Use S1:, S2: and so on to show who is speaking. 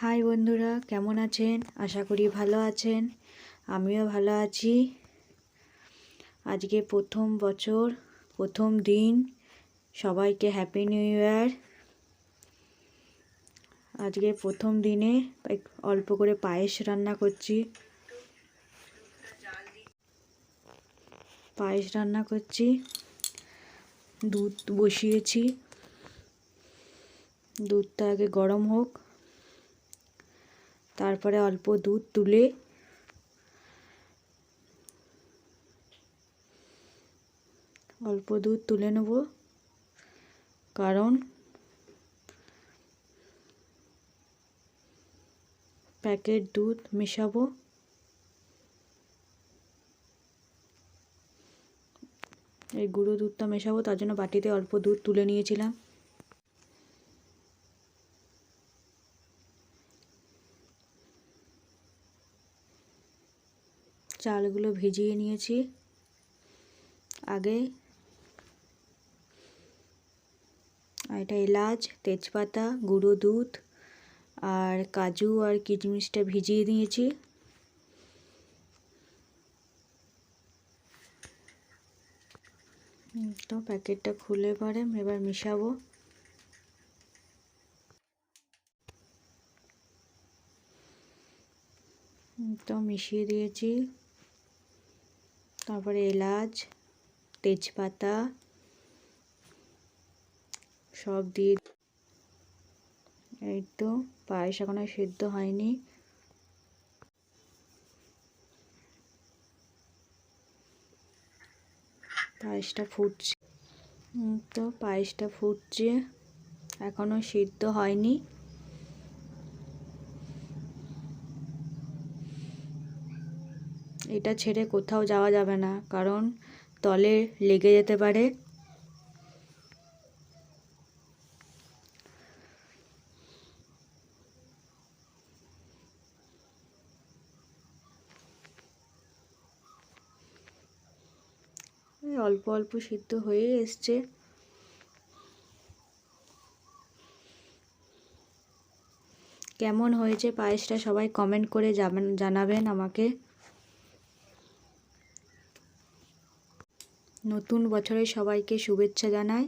S1: High বন্ধুরা, কেমন আছেন? আশা করি ভালো আছেন। আমিও ভালো আছি। আজকে প্রথম বছর, প্রথম দিন। সবাইকে হ্যাপি নিউ ইয়ার আজকে প্রথম দিনে অল্প করে পায়েস রান্না করছি। পায়েস রান্না করছি। দুধ বসিয়েছি। দুধটা আগে গরম হোক। তারপরে অল্প দুধ তুলে অল্প দুধ তুলে নেব। কারণ প্যাকেট দুধ মেশাবো। এই গুঁড়ো দুধটা মেশাবো, তার জন্য বাটিতে অল্প দুধ তুলে নিয়েছিলাম। চালগুলো ভিজিয়ে নিয়েছি। আগে আর এটা এলাচ, তেজপাতা, গুঁড়ো দুধ আর কাজু আর কিশমিশটা ভিজিয়ে নিয়েছি। তো প্যাকেটটা খুলে পরে এবার মিশাবো। তো মিশিয়ে দিয়েছি। তারপরে এলাচ, তেজপাতা, সব দিয়ে এই তো পায়েস এখনও সেদ্ধ হয়নি। পায়েসটা ফুটছে। তো পায়েসটা ফুটছে, এখনও সিদ্ধ হয়নি। এটা ছেড়ে কোথাও যাওয়া যাবে না, কারণ তলে লেগে যেতে পারে। অল্প অল্প সিদ্ধ হয়ে এসছে। কেমন হয়েছে পায়েসটা সবাই কমেন্ট করে যাবেন জানাবেন আমাকে। নতুন বছরে সবাইকে শুভেচ্ছা জানাই